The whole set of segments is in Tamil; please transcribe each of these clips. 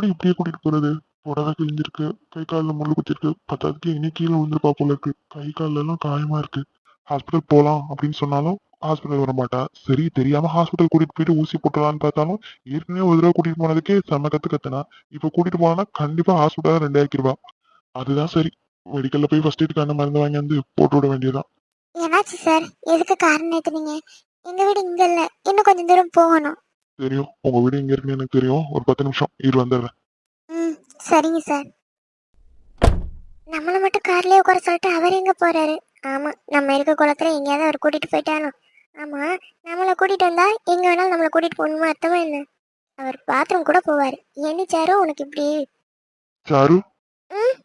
எப்படி இப்படியே கூட்டிட்டு போறது? புடவை கிழிஞ்சிருக்கு. கை காலில் முள்ளு குத்திருக்கு. பத்தாவதுக்கு இனி கீழே விழுந்துருப்பா போல இருக்கு. கை கால்ல எல்லாம் காயமா இருக்கு. ஹாஸ்பிட்டல் போலாம் அப்படின்னு சொன்னாலும் ஹாஸ்பிட்டல் வர மாட்டா சரி தெரியாம ஹாஸ்பிட்டல் கூட்டிட்டு போயிட்டு ஊசி போட்டலான்னு பார்த்தாலும் ஏற்கனவே ஒரு தடவை கூட்டிட்டு போனதுக்கே செம்ம கத்து கத்துனா. இப்ப கூட்டிட்டு போனா கண்டிப்பா ஹாஸ்பிட்டல் ரெண்டு ஆக்கிருவா. அதுதான் சரி. மெடிக்கல்ல போய் ஃபர்ஸ்ட் எய்டுக்கான மருந்து வாங்கி வந்து போட்டு விட வேண்டியதுதான். என்னாச்சு சார் எதுக்கு காரணம் ஏத்துனீங்க எங்க வீடு இங்க இல்ல. இன்னும் கொஞ்சம் தூரம் போகணும். தெரியும். உங்க வீடு எங்க இருக்குன்னு எனக்கு தெரியும். ஒரு பத்து நிமிஷம் இரு வந்துடுறேன். ம் சரிங்க சார். நம்மள மட்டும் கார்லயே உட்கார சொல்லிட்டு அவர் எங்க போறாரு? ஆமா நம்ம இருக்க குளத்துல எங்கேயாவது அவர் கூட்டிட்டு போயிட்டாலும். ஆமா நம்மளை கூட்டிட்டு வந்தா எங்க வேணாலும் நம்மளை கூட்டிட்டு போகணுமா? அர்த்தமா என்ன? அவர் பாத்ரூம் கூட போவாரு. என்ன சாரு? உனக்கு இப்படி? சாரு? ம்?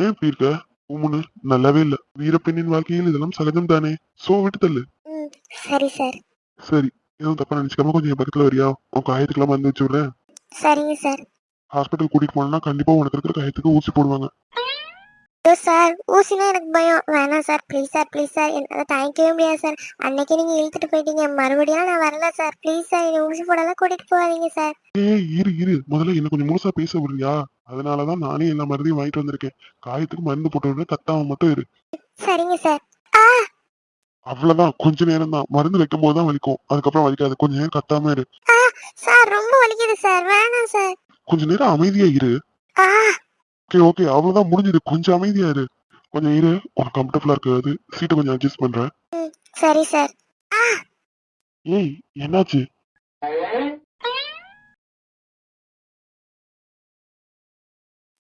ஏன் இப்படி இருக்க? உம்முன்னு நல்லாவே இல்ல. வீரப்பெண்ணின் வாழ்க்கையில் இதெல்லாம் சகஜம் தானே? சோ விட்டு தள்ளு. சரி சார். சரி எதுவும் தப்பா நினைச்சுக்காம கொஞ்சம் என் பக்கத்துல வரியா? உன் காயத்துக்கெல்லாம் மருந்து வச்சு விடுறேன். சரிங்க சார். ஹாஸ்பிட்டல் கூட்டிட்டு போனா கண்டிப்பா உனக்கு இருக்கிற காயத்துக்கு ஊசி போடுவாங்க. ஐயோ சார் ஊசினா எனக்கு பயம். வேணாம் sir please sir please sir என்னால் தாங்கிக்கவே முடியாது சார் அன்னைக்கு நீங்கள் இழுத்துட்டு போயிட்டீங்க. மறுபடியும் நான் வரல சார் ப்ளீஸ் சார் என்னை ஊசி போடலாம் கூட்டிகிட்டு போகாதீங்க சார் ஏய் இரு இரு. முதல்ல என்ன கொஞ்சம் முழுசா பேச விடுறியா? அதனாலதான் நானே எல்லா மருந்தையும் வாங்கிட்டு வந்திருக்கேன். காயத்துக்கு மருந்து போட்டு விடுறேன் கத்தாம மட்டும் இரு. சரிங்க சார் ஆ! அவ்வளவுதான். கொஞ்ச நேரம் தான் மருந்து வைக்கும் போது தான் வலிக்கும். அதுக்கப்புறம் வலிக்காது. கொஞ்ச நேரம் கத்தாம இரு. ஆ சார் ரொம்ப வலிக்குது சார் வேணாம் சார் கொஞ்ச நேரம் அமைதியா இரு. ஆ! ஓகே ஓகே அவ்வளவுதான். முடிஞ்சது. கொஞ்சம் அமைதியா இரு கொஞ்சம் இரு. உனக்கு கம்ஃபர்டபுளா இருக்காது. சீட்டை கொஞ்சம் அட்ஜஸ்ட் பண்றேன். சரி சார் ஏய் என்னாச்சு?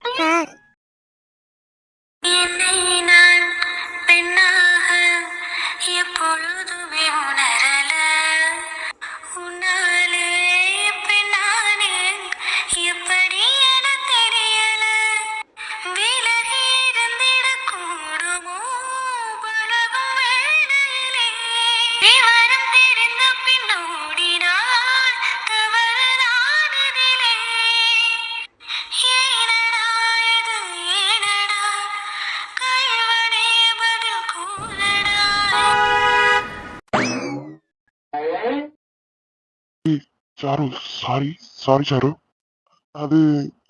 சார். என்னை நான் பெண்ணாக எப்பொழுதுமே உணரல சாரு சாரி சாரி சாரு. அது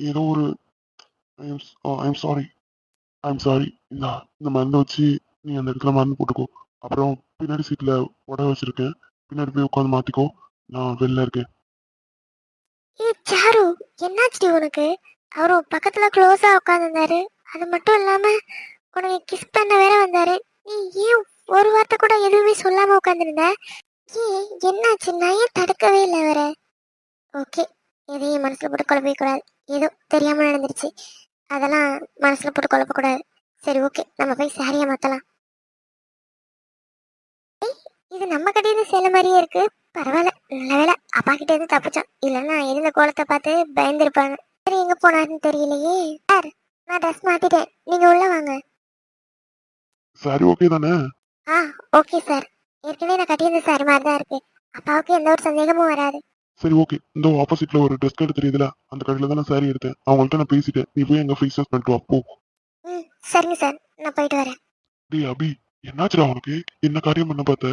ஏதோ ஒரு ஐம் சாரி ஐம் சாரி இந்த இந்த மருந்தை வச்சு நீ அந்த இடத்துல மருந்து போட்டுக்கோ. அப்புறம் பின்னாடி சீட்ல உட வச்சிருக்கேன். பின்னாடி போய் உட்காந்து மாத்திக்கோ. நான் வெளில இருக்கேன். ஏ சாரு என்னாச்சு உனக்கு? அவரு பக்கத்துல க்ளோஸாக உட்காந்துருந்தாரு அது மட்டும் இல்லாம உனக்கு கிஸ் பண்ண வேற வந்தாரு. நீ ஏன் ஒரு வார்த்தை கூட எதுவுமே சொல்லாம உட்காந்துருந்த ஏன் என்னாச்சு? நான் ஏன் தடுக்கவே இல்லை அவரை? ஓகே எதையும் மனசுல போட்டு குழப்பிக்க கூடாது. ஏதோ தெரியாம நடந்துருச்சு. அதெல்லாம் மனசுல போட்டு குழப்ப கூடாது. சரி ஓகே நம்ம போய் சாரியா மாத்தலாம். ஏய், இது நம்ம கடையில சேலை மாதிரியே இருக்கு. பரவாயில்ல நல்ல வேலை. அப்பா கிட்ட இருந்து தப்பிச்சோம் இல்லைன்னா இருந்த கோலத்தை பார்த்து பயந்துருப்பாங்க. சரி எங்க போனாருன்னு தெரியலையே. சார் நான் ட்ரெஸ் மாத்திட்டேன். நீங்க உள்ள வாங்க. சாரி ஓகே தானே? ஆ ஓகே சார் ஏற்கனவே நான் கட்டியிருந்த சாரி மாதிரி தான் இருக்கு. அப்பாவுக்கு எந்த ஒரு சந்தேகமும் வராது. சரி ஓகே இந்த ஆப்போசிட்ல ஒரு ட்ரெஸ் கடை தெரியுதுல அந்த கடையில தான் நான் சாரி எடுத்தேன். அவங்கள்ட்ட நான் பேசிட்டேன். நீ போய் எங்க வாஷ் பண்ணிட்டு வா. போ. ம் சரிங்க சார் நான் போயிட்டு வரேன். டேய் அபி என்னாச்சுடா உனக்கு? என்ன காரியம் பண்ண பார்த்த?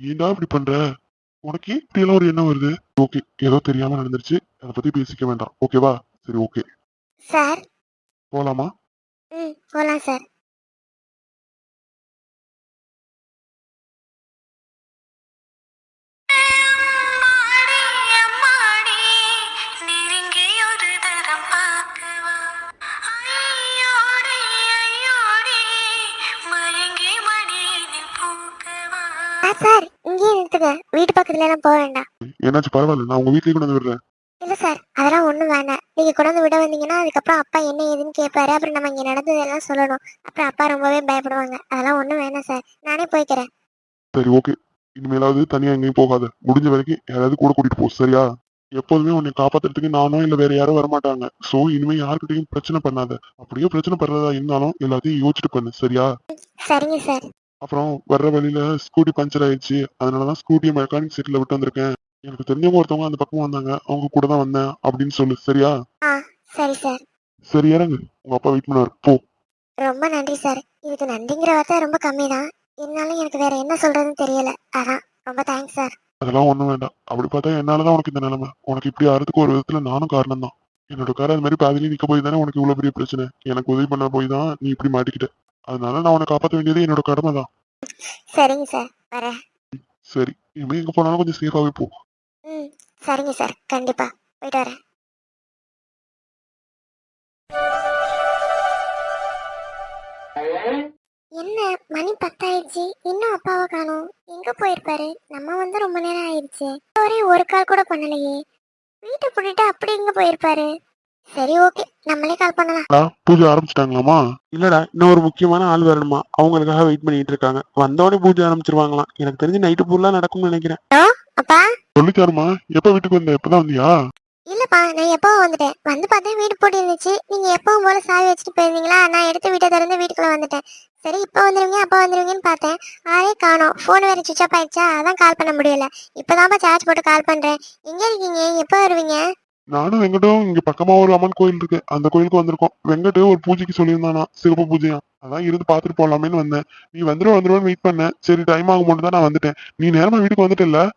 ஏன்டா இப்படி பண்ற? உனக்கு இப்படியெல்லாம் ஒரு எண்ணம் வருது? ஓகே ஏதோ தெரியாம நடந்துருச்சு. அதை பத்தி பேசிக்க வேண்டாம். ஓகேவா சரி ஓகே சார் போலாமா? ம் போகலாம் சார் சார் இங்கேயே நிறுத்துங்க. வீட்டு பக்கத்துல எல்லாம் போக வேண்டாம். என்னாச்சு பரவாயில்ல. நான் உங்க வீட்லயே கொண்டு வந்து விடுறேன். இல்ல சார் அதெல்லாம் ஒண்ணும் வேண்டாம் நீங்க கொண்டாந்து விட வந்தீங்கன்னா அதுக்கப்புறம் அப்பா என்ன ஏதுன்னு கேட்பாரு அப்புறம் நம்ம இங்க நடந்ததெல்லாம் சொல்லணும். அப்புறம் அப்பா ரொம்பவே பயப்படுவாங்க. அதெல்லாம் ஒண்ணும் வேணாம் சார். நானே போய்க்கிறேன். சரி ஓகே. இனிமேலாவது தனியா எங்கேயும் போகாத. முடிஞ்ச வரைக்கும் யாராவது கூட கூட்டிட்டு போ சரியா? எப்போதுமே உன்னை காப்பாத்துறதுக்கு நானும் இல்ல வேற யாரும் வரமாட்டாங்க. சோ இனிமே யாருக்கிட்டையும் பிரச்சனை பண்ணாத. அப்படியே பிரச்சனை பண்றதா இருந்தாலும் எல்லாத்தையும் யோசிச்சுட்டு பண்ணு சரியா? சரிங்க சார். அப்புறம் வர்ற வழியில ஸ்கூட்டி பஞ்சர் ஆயிடுச்சு. அதனாலதான் ஸ்கூட்டியை மெக்கானிக் சீட்ல விட்டு வந்திருக்கேன். எனக்கு தெரிஞ்சவங்க ஒருத்தவங்க அந்த பக்கம் வந்தாங்க. அவங்க கூட தான் வந்தேன் அப்படின்னு சொல்லு. சரியா? சரி சார் சரி இறங்கு. உங்க அப்பா வெயிட் பண்ணுவார். போ. ரொம்ப நன்றி சார் இதுக்கு நன்றிங்கிற வார்த்தை ரொம்ப கம்மி தான் இருந்தாலும் எனக்கு வேற என்ன சொல்றதுன்னு தெரியல. அதான். ரொம்ப தேங்க்ஸ் சார் அதெல்லாம் ஒண்ணும் வேண்டாம். அப்படி பார்த்தா என்னாலதான் உனக்கு இந்த நிலைமை. உனக்கு இப்படி ஆறதுக்கு ஒரு விதத்துல நானும் காரணம் தான் என்னோட கார் அது மாதிரி பாதியிலே நிக்க போய் தானே உனக்கு இவ்வளவு பெரிய பிரச்சனை. எனக்கு உதவி பண்ண போய் தான் நீ இப்படி மாட்டிக்கிட்ட. அதனால நான் உன்னை காப்பாற்ற வேண்டியது என்னோட கடமை தான் சரிங்க சார் வரேன். சரி இனிமே எங்க போனாலும் கொஞ்சம் சேஃபாவே போ. ம் சரிங்க சார் கண்டிப்பா போயிட்டு வரேன். என்ன மணி பத்தாயிடுச்சு இன்னும் அப்பாவை காணோம். எங்க போயிருப்பாரு? நம்ம வந்து ரொம்ப நேரம் ஆயிடுச்சு. ஒரே ஒரு கால் கூட பண்ணலையே. வீட்டை பூட்டிட்டு அப்படி எங்க போயிருப்பாரு? சரி ஓகே நம்மளே கால் பண்ணலாம். பூஜை ஆரம்பிச்சிட்டாங்களாமா? இல்லடா இன்னும் ஒரு முக்கியமான ஆள் வரணுமா? அவங்களுக்காக வெயிட் பண்ணிட்டு இருக்காங்க. வந்தவொடனே பூஜை ஆரம்பிச்சிருவாங்களாம். எனக்கு தெரிஞ்சு நைட்டு ஃபுல்லா நடக்கும்னு நினைக்கிறேன். அப்பா? சொல்லிச்சாருமா எப்ப வீட்டுக்கு வந்த? எப்பதான் வந்தியா? இல்லப்பா நான் எப்போ வந்துட்டேன். வந்து பார்த்தா வீடு பூட்டி இருந்துச்சு நீங்க எப்பவும் போல சாவி வச்சுட்டு போயிருந்தீங்களா? நான் எடுத்து வீட்டை திறந்து வீட்டுக்குள்ள வந்துட்டேன். சரி இப்போ வந்துருவீங்க அப்போ வந்துருவீங்கன்னு பார்த்தேன். ஆளே காணோம். ஃபோன் வேற சுவிச் ஆஃப் ஆயிடுச்சா? அதான் கால் பண்ண முடியல. இப்போதான்ப்பா சார்ஜ் போட்டு கால் பண்றேன். எங்க இருக்கீங்க? எப்போ வருவீங்க? நானும் வெங்கட்டும் இங்க பக்கமா ஒரு அம்மன் கோயில் இருக்கு. அந்த கோயிலுக்கு வந்திருக்கோம். வெங்கட் ஒரு பூஜைக்கு சொல்லியிருந்தானா சிறப்பு பூஜையா? அதான் இருந்து பாத்துட்டு போலாமேன்னு வந்தேன். நீ வந்துருவ வந்துருவேன்னு வெயிட் பண்ணேன். சரி டைம் ஆகும் தான் நான் வந்துட்டேன். நீ நேரமா வீட்டுக்கு வந்துட்டல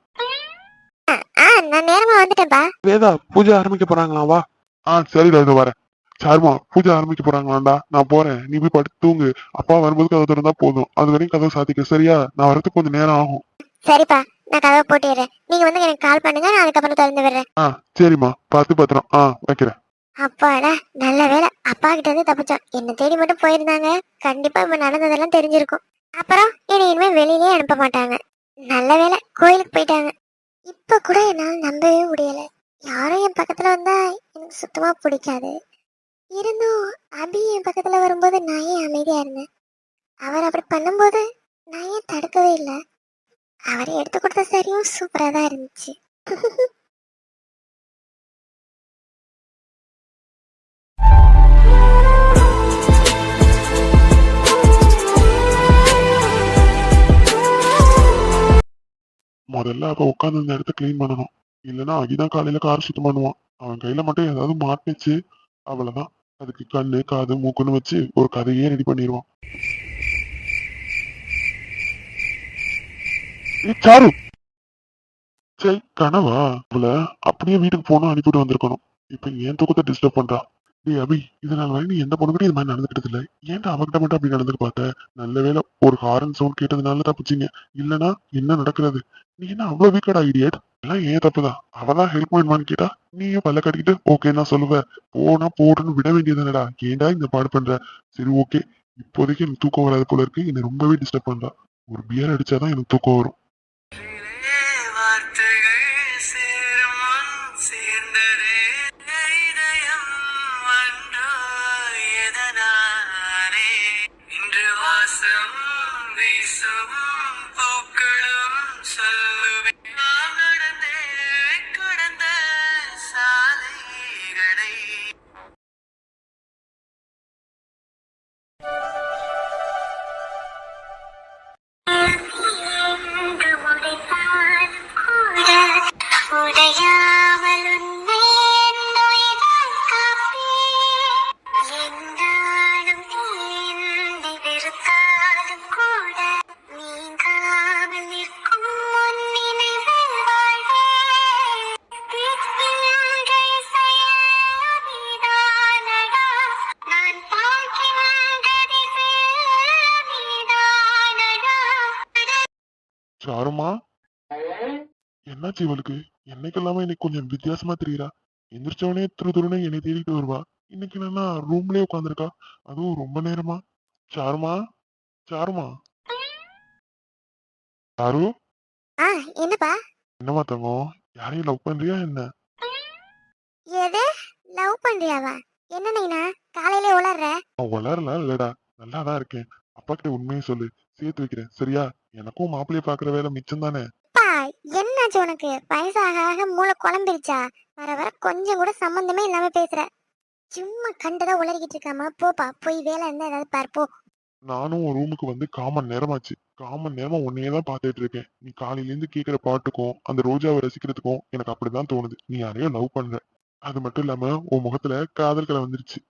ஆ நான் நேரமா வந்துட்டேன்ப்பா. வேதா பூஜை ஆரம்பிக்க போறாங்களாம் வா. ஆ சரிடா இது வரேன். சாருமா பூஜை ஆரம்பிக்க போறாங்களாண்டா நான் போறேன். நீ போய் படுத்து தூங்கு. அப்பா வரும்போது கதை திறந்தா போதும். அது வரைக்கும் கதவை சாத்திக்க. சரியா? நான் வரதுக்கு கொஞ்சம் நேரம் ஆகும். சரிப்பா. நான் கதவை போட்டிடுறேன். நீங்க வந்து எனக்கு கால் பண்ணுங்க நான் அதுக்கப்புறம் திறந்து விடுறேன். ஆ சரிம்மா. பார்த்து பத்திரம். ஆ வைக்கிறேன். அப்பாடா நல்ல வேலை அப்பா கிட்ட இருந்து தப்பிச்சோம். என்ன தேடி மட்டும் போயிருந்தாங்க. கண்டிப்பா இப்ப நடந்ததெல்லாம் தெரிஞ்சிருக்கும். அப்புறம் என்னை இனிமே வெளியிலே அனுப்ப மாட்டாங்க. நல்ல வேலை கோயிலுக்கு போயிட்டாங்க. இப்ப கூட என்னால நம்பவே முடியல. யாரும் என் பக்கத்துல வந்தா எனக்கு சுத்தமா பிடிக்காது. இருந்தும் அபி என் பக்கத்துல வரும்போது நான் ஏன் அமைதியா இருந்தேன்? அவர் அப்படி பண்ணும்போது நான் ஏன் தடுக்கவே இல்லை? அவர் எடுத்து கொடுத்த சரியும் சூப்பரா தான் இருந்துச்சு. முதல்ல அவ உட்காந்து இந்த இடத்த க்ளீன் பண்ணணும். இல்லைன்னா அகிதான் காலையில கார் சுத்தம் பண்ணுவான். அவன் கையில மட்டும் ஏதாவது மாட்டுச்சு அவ்வளவுதான். அதுக்கு கண்ணு காது மூக்குன்னு வச்சு ஒரு கதையே ரெடி பண்ணிடுவான். சாரு. சரி கனவா? அவள அப்படியே வீட்டுக்கு போனா அனுப்பிட்டு வந்திருக்கணும். இப்ப ஏன் தூக்கத்தை டிஸ்டர்ப் பண்றா. டேய் அபி இது வரை நீ எந்த பொண்ணு இது மாதிரி நடந்துக்கிட்டது இல்ல. ஏன்டா அவகிட்ட மட்டும் அப்படி நடந்துக்க பார்த்த? நல்ல வேளை ஒரு ஹாரன் சவுண்ட் கேட்டதுனால தப்பிச்சிங்க. இல்லனா என்ன நடக்கிறது? நீ என்ன அவ்வளவு வீக்கடா ஐடியட் எல்லாம் ஏன் தப்புதான். அவதான் ஹெல்ப் பண்ணுவான்னு கேட்டா நீயும் பல்ல கட்டிக்கிட்டு ஓகே நான் சொல்லுவ. போனா போட்டுன்னு விட வேண்டியதுனடா ஏன்டா இந்த பாடு பண்ற? சரி ஓகே இப்போதைக்கு எனக்கு தூக்கம் வராது போல இருக்கு. என்னை ரொம்பவே டிஸ்டர்ப் பண்றா. ஒரு பியர் அடிச்சாதான் எனக்கு தூக்கம் வரும். Sambhi Sambhi என்னாச்சு இவளுக்கு? என்னைக்கு இல்லாம இன்னைக்கு கொஞ்சம் வித்தியாசமா தெரியுறா? எந்திரிச்சவனே திரு திருன்னு என்னை தேடிட்டு வருவா. இன்னைக்கு என்னன்னா ரூம்லயே உட்காந்துருக்கா அதுவும் ரொம்ப நேரமா. சாருமா? சாருமா? சாரு? என்னப்பா? என்னமா தங்கம்? யாரையும் லவ் பண்றியா என்ன? எது? லவ் பண்றியாவா? என்ன நைனா? காலையில உளர்ற? நான் வளரலாம் இல்லடா. நல்லாதான் இருக்கேன். அப்பா கிட்ட உண்மையை சொல்லு. சேர்த்து வைக்கிறேன். சரியா? எனக்கும் மாப்பிள்ளைய பாக்குற வேலை மிச்சம் தானே என்னாச்சு உனக்கு? வயசாக ஆக மூளை குழம்பிருச்சா வர வர கொஞ்சம் கூட சம்பந்தமே இல்லாம பேசுற. சும்மா கண்டதா உளறிக்கிட்டு இருக்காம போப்பா போய் வேலை இருந்தா ஏதாவது பாரு போ. நானும் உன் ரூமுக்கு வந்து காமன் நேரமாச்சு. காமன் நேரமா உன்னையே தான் பார்த்துட்டு இருக்கேன். நீ காலையில இருந்து கேட்கிற பாட்டுக்கும் அந்த ரோஜாவை ரசிக்கிறதுக்கும் எனக்கு அப்படிதான் தோணுது. நீ யாரையோ லவ் பண்ற. அது மட்டும் இல்லாம உன் முகத்துல காதல் கலை வந்துருச்சு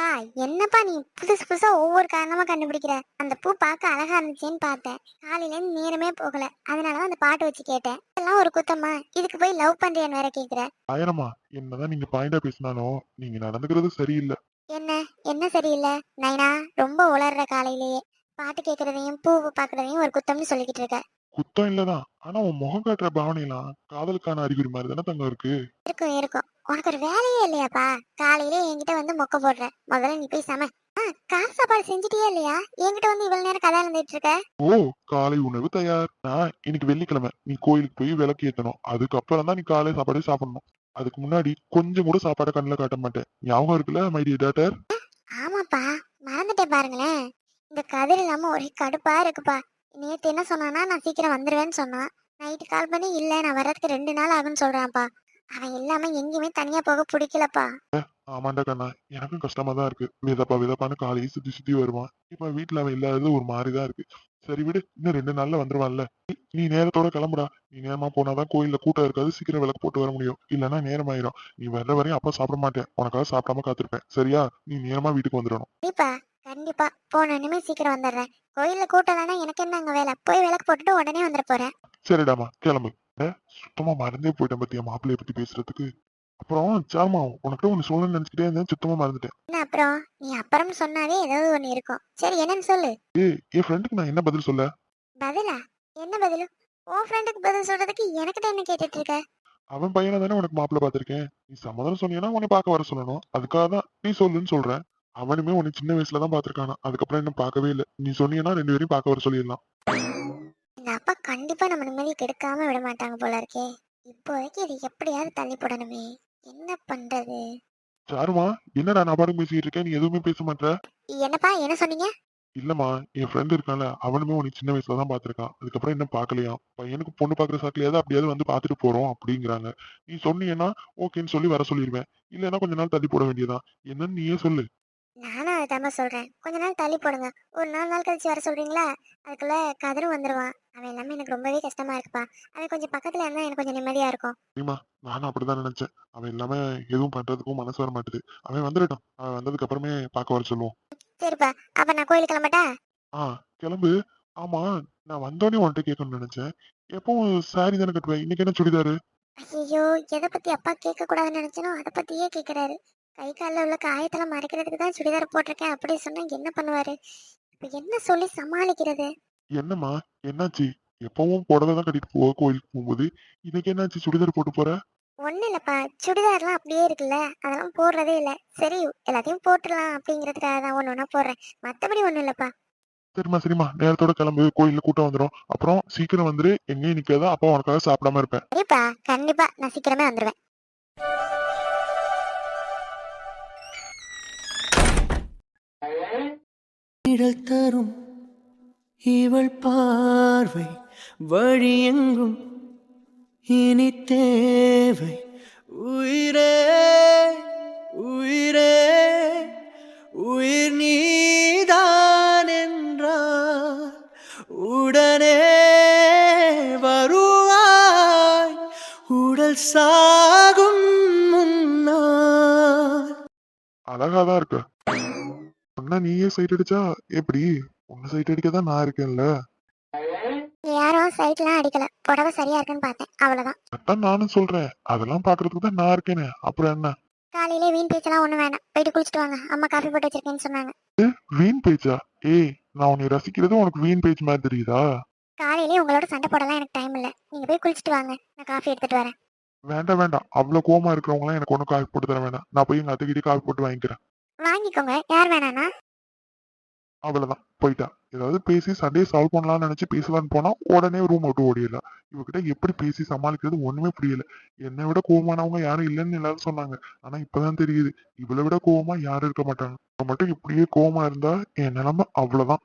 பா என்னப்பா நீ புதுசு புதுசா ஒவ்வொரு காரணமா கண்டுபிடிக்கிற? அந்த பூ பார்க்க அழகா இருந்துச்சேன்னு பார்த்தேன். காலையில இருந்து நேரமே போகல. அதனாலதான் அந்த பாட்டு வச்சு கேட்டேன். இதெல்லாம் ஒரு குத்தமா? இதுக்கு போய் லவ் பண்றியான்னு வேற கேக்குற. ஆயிரமா என்னதான் நீங்க பாயிண்டா பேசினாலும் நீங்க நடந்துக்கிறது சரியில்லை. என்ன? என்ன சரியில்லை? நைனா ரொம்ப உளர்ற காலையிலேயே பாட்டு கேக்குறதையும் பூ பாக்குறதையும் ஒரு குத்தம்னு சொல்லிக்கிட்டு இருக்க. குத்தம் இல்லதான். ஆனா உன் முகம் காட்டுற பாவனைலாம் காதலுக்கான அறிகுறி மாதிரி தானே தங்கம் இருக்கு. இருக்கும் இருக்கும். உனக்கு ஒரு வேலையே இல்லையாப்பா? காலையிலே என்கிட்ட வந்து மொக்க போடுற. முதல்ல நீ போய் சம. ஆ கார் சாப்பாடு செஞ்சுட்டியா இல்லையா? என்கிட்ட வந்து இவ்வளவு நேரம் கதை இருந்துட்டு இருக்க? ஓ காலை உணவு தயார். நான் இன்னைக்கு வெள்ளிக்கிழமை. நீ கோயிலுக்கு போய் விளக்கு ஏத்தணும். அதுக்கப்புறம் தான் நீ காலை சாப்பாடே சாப்பிடணும். அதுக்கு முன்னாடி கொஞ்சம் கூட சாப்பாடை கண்ணில் காட்ட மாட்டேன். ஞாபகம் இருக்குல்ல மைடிய டாட்டர் ஆமாப்பா. மறந்துட்டேன் பாருங்களேன். இந்த கதிர் இல்லாம ஒரே கடுப்பா இருக்குப்பா. நேத்து என்ன சொன்னானா நான் சீக்கிரம் வந்துருவேன்னு சொன்னான். நைட்டு கால் பண்ணி இல்ல நான் வர்றதுக்கு ரெண்டு நாள் ஆகும்னு சொல்றான்ப்பா. அவன் இல்லாம எங்கேயுமே தனியா போக பிடிக்கலப்பா. ஆமாண்டா கண்ணா. எனக்கும் கஷ்டமா தான் இருக்கு. விதப்பா விதப்பான்னு காலையை சுத்தி சுத்தி வருவான். இப்ப வீட்டுல அவன் இல்லாதது ஒரு மாதிரிதான் இருக்கு. சரி விடு இன்னும் ரெண்டு நாள்ல வந்துருவான்ல. நீ- நீ நேரத்தோட கிளம்புடா. நீ நேரமா போனாதான் கோயில்ல கூட்டம் இருக்காது. சீக்கிரம் விளக்கு போட்டு வர முடியும். இல்லைன்னா நேரம் ஆயிரும் நீ வர்ற வரையும் அப்பா சாப்பிட மாட்டேன். உனக்காக சாப்பிடாம காத்திருப்பேன். சரியா? நீ நேரமா வீட்டுக்கு வந்துடணும் கண்டிப்பா போன இனிமே சீக்கிரம் வந்துடுறேன். கோயில்ல கூட்டலன்னா எனக்கு என்ன அங்க வேலை? போய் விளக்கு போட்டுட்டு உடனே வந்துட போறேன். சரிடாமா கிளம்பு. சுத்தமா மறந்தே போயிட்டேன் பத்தியா மாப்பிள்ளைய பத்தி பேசுறதுக்கு. அப்புறம் சார்மா உனக்கு ஒண்ணு சொல்லணும்னு நினைச்சுக்கிட்டே இருந்தேன் சுத்தமா மறந்துட்டேன். என்ன அப்புறம்? நீ அப்புறம் சொன்னாவே ஏதாவது ஒண்ணு இருக்கும். சரி என்னன்னு சொல்லு. ஏய் என் ஃப்ரெண்டுக்கு நான் என்ன பதில் சொல்ல? பதிலா? என்ன பதிலு? உன் ஃப்ரெண்டுக்கு பதில் சொல்றதுக்கு எனக்கிட்ட என்ன கேட்டுட்டு இருக்க அவன் பையனை தானே உனக்கு மாப்பிள்ளை பார்த்திருக்கேன். நீ சம்மதம் சொன்னீங்கன்னா உன்னை பார்க்க வர சொல்லணும். அதுக்காக தான் நீ சொல்லுன்னு சொல்றேன் அவனுமே உன்னை சின்ன வயசுல தான் பார்த்திருக்கானா. அதுக்கப்புறம் இன்னும் பார்க்கவே இல்லை. நீ சொன்னீங்கன்னா ரெண்டு பேரையும் பார்க்க வர சொல்லிடலாம். இந்த அப்பா கண்டிப்பா நம்ம நிம்மதி கெடுக்காம விட மாட்டாங்க போல இருக்கே இப்போதைக்கு இது எப்படியாவது தள்ளி போடணுமே. என்ன பண்றது? சாருமா என்னடா நான் பாடம் பேசிட்டு இருக்கேன்? நீ எதுவுமே பேச மாட்ட? என்னப்பா என்ன சொன்னீங்க? இல்லம்மா என் ஃப்ரெண்ட் இருக்கான்ல அவனுமே உனக்கு சின்ன வயசுல தான் பார்த்திருக்கான். அதுக்கப்புறம் என்ன பார்க்கலையா பையனுக்கு பொண்ணு பார்க்குற சாக்கிலையாவது அப்படியாவது வந்து பார்த்துட்டு போறோம் அப்படிங்கிறாங்க. நீ சொன்னீங்கன்னா ஓகேன்னு சொல்லி வர சொல்லிடுவேன் இல்லைன்னா கொஞ்ச நாள் தள்ளி போட வேண்டியதான் என்னன்னு நீயே சொல்லு. நானும் அதுதாம்மா சொல்றேன். கொஞ்ச நாள் தள்ளி போடுங்க. ஒரு நாலு நாள் கழிச்சு வர சொல்றீங்களா? அதுக்குள்ள கதிரும் வந்துருவான். அவன் எல்லாமே எனக்கு ரொம்பவே கஷ்டமா இருக்குப்பா. அவன் கொஞ்சம் பக்கத்துல இருந்தா எனக்கு கொஞ்சம் நிம்மதியா இருக்கும். சரிம்மா நானும் அப்படிதான் நினைச்சேன். அவன் இல்லாம எதுவும் பண்றதுக்கும் மனசு வர மாட்டுது. அவன் வந்துடட்டும். அவன் வந்ததுக்கு அப்புறமே பார்க்க வர சொல்லுவோம். சரிப்பா. அப்ப நான் கோயிலுக்கு கிளம்பட்டா? ஆ கிளம்பு. ஆமா நான் வந்தோடனே உன்கிட்ட கேட்கணும்னு நினைச்சேன். எப்பவும் சாரி தானே கட்டுவேன் இன்னைக்கு என்ன சுடிதாரு? ஐயோ எதை பத்தி அப்பா கேட்க கூடாதுன்னு நினைச்சனோ அதை பத்தியே கேக்குறாரு கை காலில் உள்ள காயத்தெல்லாம் மறைக்கிறதுக்கு தான் சுடிதார் போட்டிருக்கேன் அப்படி சொன்னா என்ன பண்ணுவாரு? இப்ப என்ன சொல்லி சமாளிக்கிறது? என்னம்மா? என்னாச்சு? எப்பவும் புடவை தான் கட்டிட்டு போவ கோயிலுக்கு போகும்போது இன்னைக்கு என்னாச்சு? சுடிதார் போட்டு போற? ஒன்றும் இல்லைப்பா. சுடிதார்லாம் அப்படியே இருக்குல்ல. அதெல்லாம் போடுறதே இல்லை. சரி எல்லாத்தையும் போட்டுடலாம் அப்படிங்கிறதுக்காக தான் ஒன்று ஒன்றா போடுறேன். மற்றபடி ஒன்றும் இல்லைப்பா. சரிம்மா சரிம்மா. நேரத்தோட கிளம்பு. கோயில்ல கூட்டம் வந்துடும் அப்புறம் சீக்கிரம் வந்துரு. எங்கேயும் நிக்காத. அப்பா உனக்காக சாப்பிடாம இருப்பேன். சரிப்பா. கண்டிப்பா. நான் சீக்கிரமே வந்துடுவேன் நிழல் தரும் இவள் பார்வை வழியெங்கும் இனி தேவை. உயிரே உயிரே உயிர் நீதான் என்றார் உடனே வருவாய். உடல் சாகும் முன்னால். அழகாதான் இருக்கு. சொன்னா நீயே சைட் அடிச்சா எப்படி? உன்னை சைட் அடிக்க தான் நான் இருக்கேன்ல. யாரும் சைட்லாம் அடிக்கல. புடவை சரியா இருக்குன்னு பார்த்தேன். அவ்வளவுதான். அதான் நானும் சொல்றேன். அதெல்லாம் பாக்குறதுக்கு தான் நான் இருக்கேனே. அப்புறம் என்ன? காலையிலே வீண் பேச்செல்லாம் ஒன்றும் வேணாம். போயிட்டு குளிச்சுட்டு வாங்க. அம்மா காஃபி போட்டு வச்சிருக்கேன்னு சொன்னாங்க. வீண் பேச்சா? ஏய் நான் உன்னை ரசிக்கிறது உனக்கு வீண் பேச்சு மாதிரி தெரியுதா? காலையிலே உங்களோட சண்டை போடலாம் எனக்கு டைம் இல்லை. நீங்க போய் குளிச்சுட்டு வாங்க. நான் காஃபி எடுத்துட்டு வரேன். வேண்டாம் வேண்டாம். அவ்வளவு கோவமா இருக்கிறவங்களாம் எனக்கு ஒன்றும் காஃபி போட்டு தர வேண்டாம் நான் போய் எங்க அத்தைக்கிட்டே காஃபி போட்டு வாங்கிக்கிறேன். வாங்கிக்கோங்க. யார் வேணானா? அவ்வளவுதான். போயிட்டா ஏதாவது பேசி சண்டே சால்வ் பண்ணலாம்னு நினைச்சு பேசலான்னு போனா உடனே ரூம் விட்டு ஓடிடலாம் இவகிட்ட எப்படி பேசி சமாளிக்கிறது ஒண்ணுமே புரியல. என்னை விட கோவமானவங்க யாரும் இல்லைன்னு எல்லாரும் சொன்னாங்க. ஆனா இப்பதான் தெரியுது. இவளை விட கோவமா யாரும் இருக்க மாட்டாங்க. மட்டும் இப்படியே கோவமா இருந்தா என் நிலைமை அவ்வளவுதான்.